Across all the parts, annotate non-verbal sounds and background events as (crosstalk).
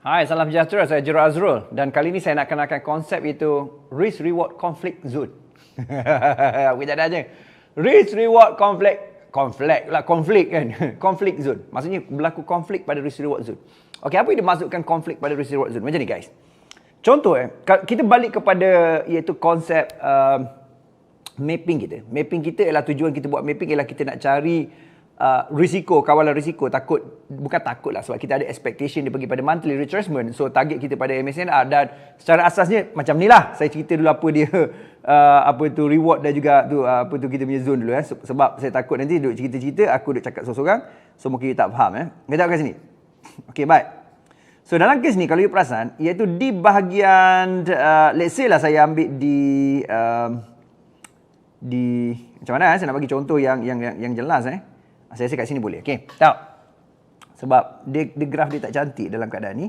Hai, salam sejahtera. Saya Jero Azrul dan kali ini saya nak kenalkan konsep itu risk reward conflict zone. Kita dah aja. Risk reward conflict conflict lah konflik kan. (laughs) conflict zone. Maksudnya berlaku konflik pada risk reward zone. Okey, apa yang dimaksudkan konflik pada risk reward zone? Macam ni guys. Contoh eh, kita balik kepada iaitu konsep uh, mapping kita. Mapping kita ialah tujuan kita buat mapping ialah kita nak cari uh, risiko, kawalan risiko. Takut, bukan takut lah sebab kita ada expectation dia pergi pada monthly retracement. So target kita pada MSNR dan secara asasnya macam ni lah. Saya cerita dulu apa dia, (laughs) uh, apa tu reward dan juga tu uh, apa tu kita punya zone dulu eh. Sebab saya takut nanti duduk cerita-cerita, aku duduk cakap seorang-seorang. So mungkin you tak faham eh. Kita kat sini. (laughs) Okay, baik. So dalam kes ni kalau you perasan, iaitu di bahagian, uh, let's say lah saya ambil di, uh, di, macam mana eh? saya nak bagi contoh yang yang yang, yang jelas eh. Saya rasa kat sini boleh. Okey. Tahu. Sebab dia, dia graf dia tak cantik dalam keadaan ni.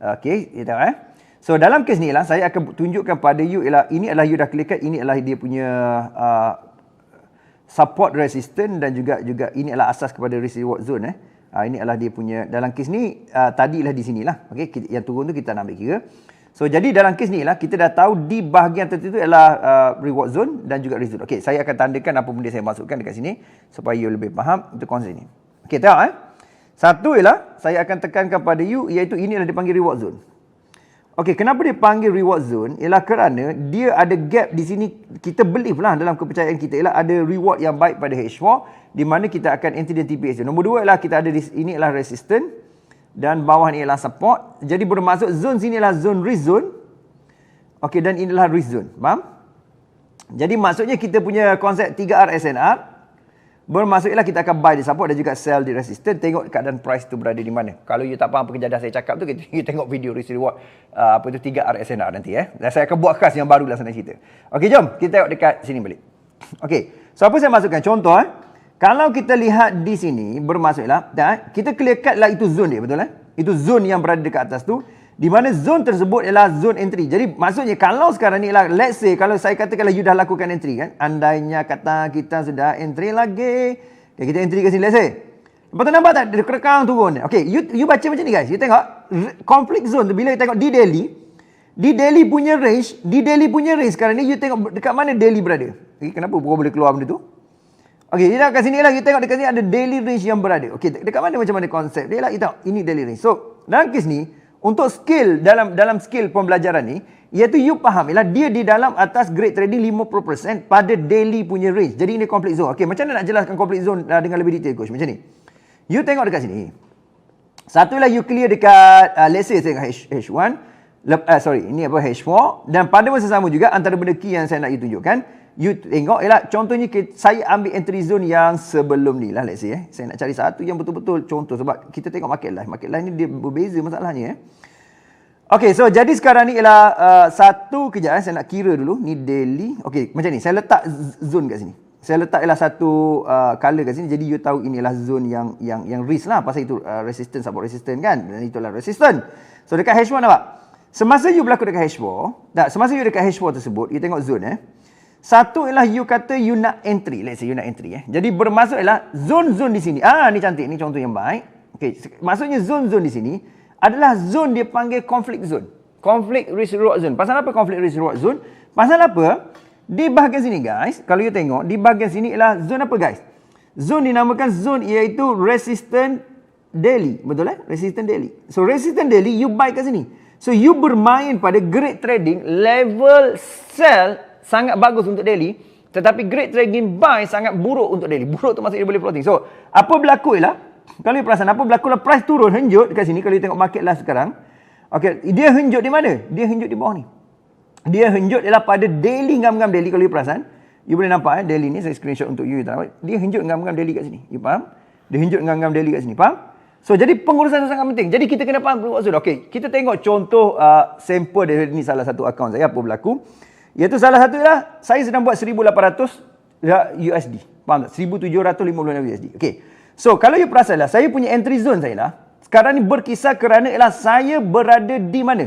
Okey, kita tahu eh. So dalam kes ni lah saya akan tunjukkan pada you ialah ini adalah you dah klikkan ini adalah dia punya uh, support resistance dan juga juga ini adalah asas kepada risk reward zone eh. Uh, ini adalah dia punya dalam kes ni uh, tadilah di sinilah. Okey, yang turun tu kita nak ambil kira. So jadi dalam kes ni lah kita dah tahu di bahagian tertentu adalah uh, reward zone dan juga zone. Okey, saya akan tandakan apa benda saya masukkan dekat sini supaya you lebih faham itu konsep ni. Okey, tengok eh. Satu ialah saya akan tekankan pada you iaitu ini adalah dipanggil reward zone. Okey, kenapa dia panggil reward zone? Ialah kerana dia ada gap di sini kita believe lah dalam kepercayaan kita ialah ada reward yang baik pada H4 di mana kita akan anti dan TPS. Nombor dua ialah kita ada di, ini adalah resistance dan bawah ni ialah support. Jadi bermaksud zone sini adalah zone risk zone. Okey dan inilah risk zone. Faham? Jadi maksudnya kita punya konsep 3R SNR bermaksud ialah kita akan buy di support dan juga sell di resistance tengok keadaan price tu berada di mana. Kalau you tak faham apa kejadah saya cakap tu kita (laughs) tengok video risk reward uh, apa tu 3R SNR nanti eh. Dan saya akan buat khas yang baru lah sana cerita. Okey jom kita tengok dekat sini balik. Okey. So apa saya masukkan contoh eh. Kalau kita lihat di sini bermaksudlah dah kita clear cut lah itu zone dia betul eh? Itu zone yang berada dekat atas tu di mana zone tersebut ialah zone entry. Jadi maksudnya kalau sekarang ni lah let's say kalau saya katakanlah you dah lakukan entry kan. Andainya kata kita sudah entry lagi. Okay, kita entry ke sini let's say. Lepas tu nampak tak dia kerekang turun. Okay, you you baca macam ni guys. You tengok conflict zone tu bila you tengok di Delhi di Delhi punya range, di Delhi punya range sekarang ni you tengok dekat mana Delhi berada. Okay, kenapa boleh keluar benda tu? Okey, kita kat sini lah kita tengok dekat sini ada daily range yang berada. Okey, dekat mana macam mana konsep dia lah kita ini daily range. So, dalam kes ni untuk skill dalam dalam skill pembelajaran ni iaitu you faham ialah dia di dalam atas grade trading 50% pada daily punya range. Jadi ini complete zone. Okey, macam mana nak jelaskan complete zone uh, dengan lebih detail coach? Macam ni. You tengok dekat sini. Satu lah you clear dekat uh, let's say tengok H, H1 Lep, uh, sorry, ini apa H4 dan pada masa sama juga antara benda key yang saya nak you tunjukkan you tengok ialah contohnya saya ambil entry zone yang sebelum ni lah let's say eh. Saya nak cari satu yang betul-betul contoh sebab kita tengok market live. Market live ni dia berbeza masalahnya eh. Okay, so jadi sekarang ni ialah uh, satu kejap eh. Saya nak kira dulu. Ni daily. Okay, macam ni. Saya letak zone kat sini. Saya letak ialah satu uh, color kat sini. Jadi you tahu ini inilah zone yang yang yang risk lah. Pasal itu uh, resistance, support resistance kan. Dan itulah resistance. So dekat H1 nampak? Semasa you berlaku dekat H4. Tak, semasa you dekat H4 tersebut. You tengok zone eh. Satu ialah you kata you nak entry. Let's say you nak entry. Eh. Jadi bermaksud ialah zone-zone di sini. Ah, ni cantik. Ni contoh yang baik. Okay. Maksudnya zone-zone di sini adalah zone dia panggil conflict zone. Conflict risk reward zone. Pasal apa conflict risk reward zone? Pasal apa? Di bahagian sini guys, kalau you tengok, di bahagian sini ialah zone apa guys? Zone dinamakan zone iaitu resistant daily. Betul eh? Resistant daily. So resistant daily, you buy kat sini. So you bermain pada grade trading level sell sangat bagus untuk daily tetapi great trading buy sangat buruk untuk daily. Buruk tu maksudnya dia boleh floating so apa berlaku ialah kalau you perasan apa berlaku lah price turun henjut dekat sini kalau you tengok market lah sekarang okay, dia henjut di mana? Dia henjut di bawah ni. Dia henjut ialah pada daily ngam-ngam daily kalau you perasan. You boleh nampak eh daily ni saya screenshot untuk you, you tahu dia henjut ngam-ngam daily kat sini. You faham? Dia henjut ngam-ngam daily kat sini faham? So jadi pengurusan sangat penting. Jadi kita kena faham reward zone. Okey, kita tengok contoh uh, sampel dari ni salah satu akaun saya apa berlaku. Iaitu salah satu ialah saya sedang buat 1800 USD. Faham tak? 1750 USD. Okey. So kalau you perasanlah saya punya entry zone saya lah sekarang ni berkisar kerana ialah saya berada di mana?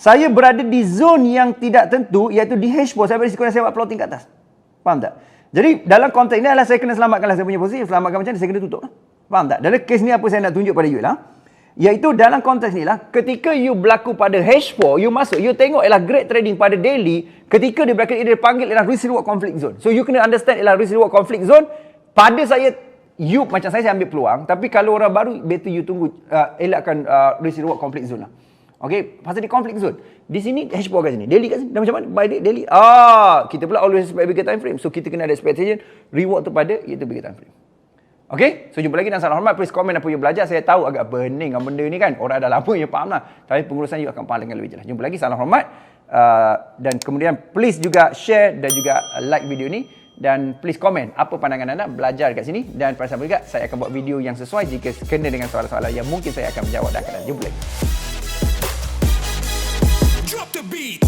Saya berada di zone yang tidak tentu iaitu di H4 saya berada di saya buat plotting kat atas. Faham tak? Jadi dalam konteks ini adalah saya kena selamatkanlah saya punya posisi, selamatkan macam ni saya kena tutup. Faham tak? Dalam kes ni apa saya nak tunjuk pada you lah. Iaitu dalam konteks ni lah, ketika you berlaku pada H4, you masuk, you tengok ialah great trading pada daily, ketika dia berlaku, dia panggil ialah risk reward conflict zone. So you kena understand ialah risk reward conflict zone. Pada saya, you macam saya, saya ambil peluang. Tapi kalau orang baru, better you tunggu, uh, elakkan uh, risk reward conflict zone lah. Okay, pasal di conflict zone. Di sini H4 kat sini, daily kat sini. Dan macam mana? By daily. Ah, kita pula always expect bigger time frame. So kita kena ada expectation reward tu pada iaitu bigger time frame. Okay, so jumpa lagi dan salam hormat. Please komen apa you belajar. Saya tahu agak pening dengan benda ni kan. Orang dah lama yang faham lah. Tapi pengurusan you akan faham dengan lebih jelas. Jumpa lagi, salam hormat. Uh, dan kemudian please juga share dan juga like video ni. Dan please komen apa pandangan anda belajar kat sini. Dan pada sahabat juga, saya akan buat video yang sesuai jika kena dengan soalan-soalan yang mungkin saya akan menjawab dan akan jumpa lagi. Drop the beat.